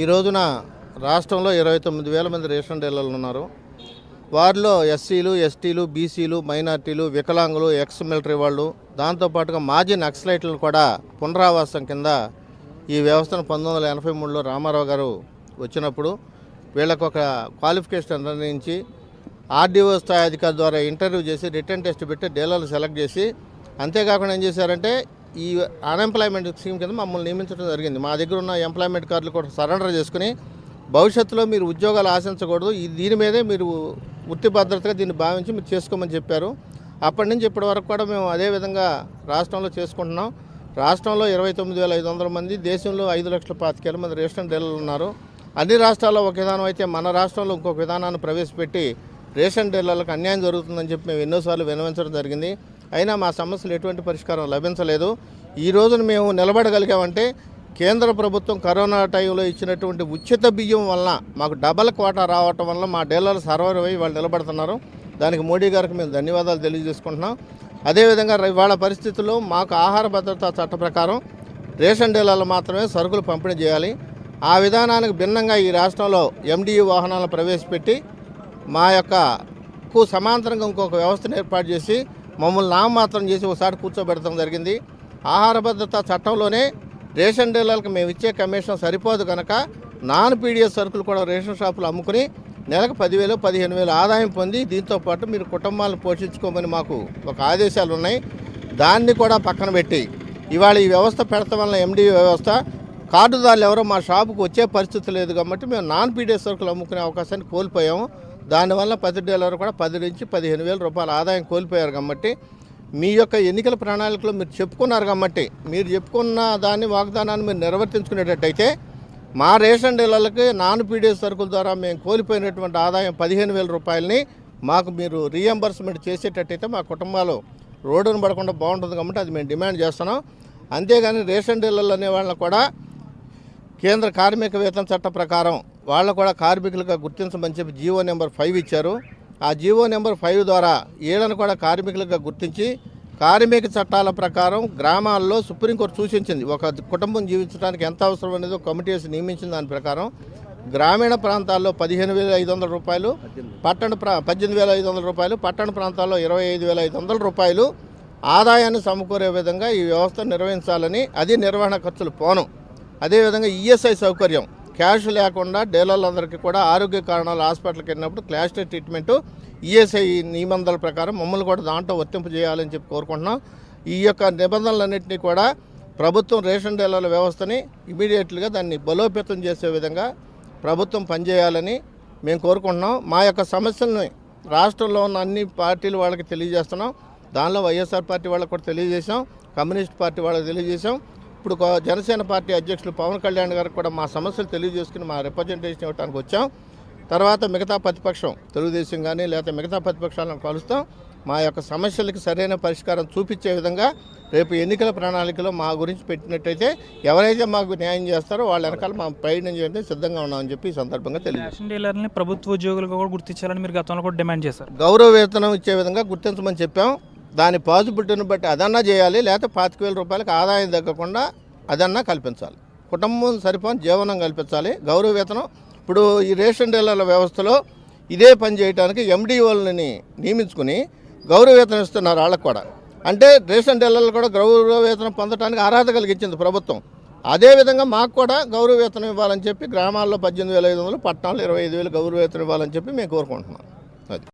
ఈ రోజున రాష్ట్రంలో ఇరవై తొమ్మిది వేల మంది రేషన్ డీలర్లు ఉన్నారు. వారిలో ఎస్సీలు ఎస్టీలు బీసీలు మైనార్టీలు వికలాంగులు ఎక్స్ మిలిటరీ వాళ్ళు దాంతోపాటుగా మాజీ నక్సలైట్లు కూడా పునరావాసం కింద ఈ వ్యవస్థను పంతొమ్మిది వందల ఎనభై మూడులో రామారావు గారు వచ్చినప్పుడు వీళ్ళకు ఒక క్వాలిఫికేషన్ నిర్ణయించి ఆర్డీఓ స్థాయి అధికారి ద్వారా ఇంటర్వ్యూ చేసి రిటర్న్ టెస్ట్ పెట్టి డీలర్లు సెలెక్ట్ చేసి అంతేకాకుండా ఏం చేశారంటే ఈ అన్ఎంప్లాయ్మెంట్ స్కీమ్ కింద మమ్మల్ని నియమించడం జరిగింది. మా దగ్గర ఉన్న ఎంప్లాయ్మెంట్ కార్డులు కూడా సరెండర్ చేసుకుని భవిష్యత్తులో మీరు ఉద్యోగాలు ఆశించకూడదు. ఈ దీని మీదే మీరు వృత్తి భద్రతగా దీన్ని భావించి మీరు చేసుకోమని చెప్పారు. అప్పటి నుంచి ఇప్పటి వరకు కూడా మేము అదే విధంగా రాష్ట్రంలో చేసుకుంటున్నాం. రాష్ట్రంలో ఇరవై తొమ్మిది వేల ఐదు వందల మంది దేశంలో ఐదు లక్షల పాతికేల మంది రేషన్ డీలర్లు ఉన్నారు. అన్ని రాష్ట్రాల్లో ఒక విధానం అయితే మన రాష్ట్రంలో ఇంకొక విధానాన్ని ప్రవేశపెట్టి రేషన్ డీలర్లకు అన్యాయం జరుగుతుందని చెప్పి మేము ఎన్నోసార్లు వినవించడం జరిగింది. అయినా మా సమస్యలు ఎటువంటి పరిష్కారం లభించలేదు. ఈ రోజున మేము నిలబడగలిగామంటే కేంద్ర ప్రభుత్వం కరోనా టైంలో ఇచ్చినటువంటి ఉచిత బియ్యం వలన మాకు డబల్ కోటా రావటం వల్ల మా డీలర్లు సర్వర్ అయ్యి వాళ్ళు నిలబడుతున్నారు. దానికి మోడీ గారికి మేము ధన్యవాదాలు తెలియజేసుకుంటున్నాం. అదేవిధంగా ఇవాళ పరిస్థితుల్లో మాకు ఆహార భద్రతా చట్ట ప్రకారం రేషన్ డీలర్లు మాత్రమే సరుకులు పంపిణీ చేయాలి. ఆ విధానానికి భిన్నంగా ఈ రాష్ట్రంలో ఎండియు వాహనాలను ప్రవేశపెట్టి మా యొక్క కు సమాంతరంగా ఇంకొక వ్యవస్థను ఏర్పాటు చేసి మమ్మల్ని నామమాత్రం చేసి ఒకసారి కూర్చోబెడతాం జరిగింది. ఆహార భద్రత చట్టంలోనే రేషన్ డీలర్లకు మేము ఇచ్చే కమిషన్ సరిపోదు కనుక నాన్ పీడిఎస్ సరుకులు కూడా రేషన్ షాపులు అమ్ముకుని నెలకు పదివేలు పదిహేను వేలు ఆదాయం పొంది దీంతో పాటు మీరు కుటుంబాలను పోషించుకోమని మాకు ఒక ఆదేశాలు ఉన్నాయి. దాన్ని కూడా పక్కన పెట్టి ఇవాళ ఈ వ్యవస్థ పెడతాం వల్ల ఎండీ వ్యవస్థ కార్డుదారులు ఎవరో మా షాపుకు వచ్చే పరిస్థితి లేదు కాబట్టి మేము నాన్ పీడిఎస్ సరుకులు అమ్ముకునే అవకాశాన్ని కోల్పోయాము. దానివల్ల పది డీలర్ కూడా పది నుంచి పదిహేను వేల రూపాయల ఆదాయం కోల్పోయారు కాబట్టి మీ యొక్క ఎన్నికల ప్రణాళికలో మీరు చెప్పుకున్నారు కాబట్టి మీరు చెప్పుకున్న దాన్ని వాగ్దానాన్ని మీరు నిర్వర్తించుకునేటట్టయితే మా రేషన్ డీలర్లకి నాన్ పీడిఎస్ సరుకుల ద్వారా మేము కోల్పోయినటువంటి ఆదాయం పదిహేను వేల రూపాయలని మాకు మీరు రీఎంబర్స్మెంట్ చేసేటట్టయితే మా కుటుంబాలు రోడ్డును పడకుండా బాగుంటుంది కాబట్టి అది మేము డిమాండ్ చేస్తున్నాం. అంతేగాని రేషన్ డీలర్లు అనే వాళ్ళని కూడా కేంద్ర కార్మిక వేతన చట్ట ప్రకారం వాళ్ళు కూడా కార్మికులుగా గుర్తించమని చెప్పి జీవో నెంబర్ ఫైవ్ ఇచ్చారు. ఆ జీవో నెంబర్ ఫైవ్ ద్వారా వీళ్ళను కూడా కార్మికులుగా గుర్తించి కార్మిక చట్టాల ప్రకారం గ్రామాల్లో సుప్రీంకోర్టు సూచించింది. ఒక కుటుంబం జీవించడానికి ఎంత అవసరం అనేది ఒక కమిటీ వేసి నియమించిన దాని ప్రకారం గ్రామీణ ప్రాంతాల్లో పదిహేను వేల ఐదు వందల రూపాయలు పట్టణ ప్రా పద్దెనిమిది వేల ఐదు వందల రూపాయలు పట్టణ ప్రాంతాల్లో ఇరవై ఐదు వేల ఐదు వందల రూపాయలు ఆదాయాన్ని సమకూరే విధంగా ఈ వ్యవస్థ నిర్వహించాలని అది నిర్వహణ ఖర్చులు పోను. అదేవిధంగా ఈఎస్ఐ సౌకర్యం. క్యాష్ లేకుండా డీలర్లందరికీ కూడా ఆరోగ్య కారణాలు హాస్పిటల్కి వెళ్ళినప్పుడు క్లాష్ ట్రీట్మెంట్ ఈఎస్ఐ నిబంధనల ప్రకారం మమ్మల్ని కూడా దాంట్లో వర్తింపు చేయాలని చెప్పి కోరుకుంటున్నాం. ఈ యొక్క నిబంధనలన్నింటినీ కూడా ప్రభుత్వం రేషన్ డీలర్ల వ్యవస్థని ఇమీడియట్గా దాన్ని బలోపేతం చేసే విధంగా ప్రభుత్వం పనిచేయాలని మేము కోరుకుంటున్నాం. మా యొక్క సమస్యల్ని రాష్ట్రంలో ఉన్న అన్ని పార్టీలు వాళ్ళకి తెలియజేస్తున్నాం. దానిలో వైఎస్ఆర్ పార్టీ వాళ్ళకి కూడా తెలియజేశాం. కమ్యూనిస్ట్ పార్టీ వాళ్ళకి తెలియజేశాం. ఇప్పుడు జనసేన పార్టీ అధ్యక్షులు పవన్ కళ్యాణ్ గారికి కూడా మా సమస్యలు తెలియజేసుకుని మా రిప్రజెంటేషన్ ఇవ్వడానికి వచ్చాం. తర్వాత మిగతా ప్రతిపక్షం తెలుగుదేశం కానీ లేకపోతే మిగతా ప్రతిపక్షాలను కలుస్తాం. మా యొక్క సమస్యలకి సరైన పరిష్కారం చూపించే విధంగా రేపు ఎన్నికల ప్రణాళికలో మా గురించి పెట్టినట్టయితే ఎవరైతే మాకు న్యాయం చేస్తారో వాళ్ళ వెనకాల మా ప్రయత్నం చేయడానికి సిద్ధంగా ఉన్నామని చెప్పి ఈ సందర్భంగా డీలర్ని ప్రభుత్వ ఉద్యోగులుగా కూడా గుర్తించాలని మీరు గతంలో కూడా డిమాండ్ చేశారు. గౌరవ వేతనం ఇచ్చే విధంగా గుర్తించమని చెప్పాం. దాని పాజిబిలిటీని బట్టి అదన్నా చేయాలి లేకపోతే పాతిక వేల రూపాయలకు ఆదాయం తగ్గకుండా అదన్నా కల్పించాలి. కుటుంబం సరిపోని జీవనం కల్పించాలి గౌరవ వేతనం. ఇప్పుడు ఈ రేషన్ డీలర్ల వ్యవస్థలో ఇదే పని చేయడానికి ఎండిఓలని నియమించుకుని గౌరవ వేతనం ఇస్తున్నారు వాళ్ళకు కూడా. అంటే రేషన్ డీలర్లు కూడా గౌరవ వేతనం పొందడానికి అర్హత కలిగించింది ప్రభుత్వం. అదేవిధంగా మాకు కూడా గౌరవ వేతనం ఇవ్వాలని చెప్పి గ్రామాల్లో పద్దెనిమిది వేల ఐదు వందలు పట్టణాల్లో ఇరవై ఐదు వేలు గౌరవ వేతనం ఇవ్వాలని చెప్పి మేము కోరుకుంటున్నాం.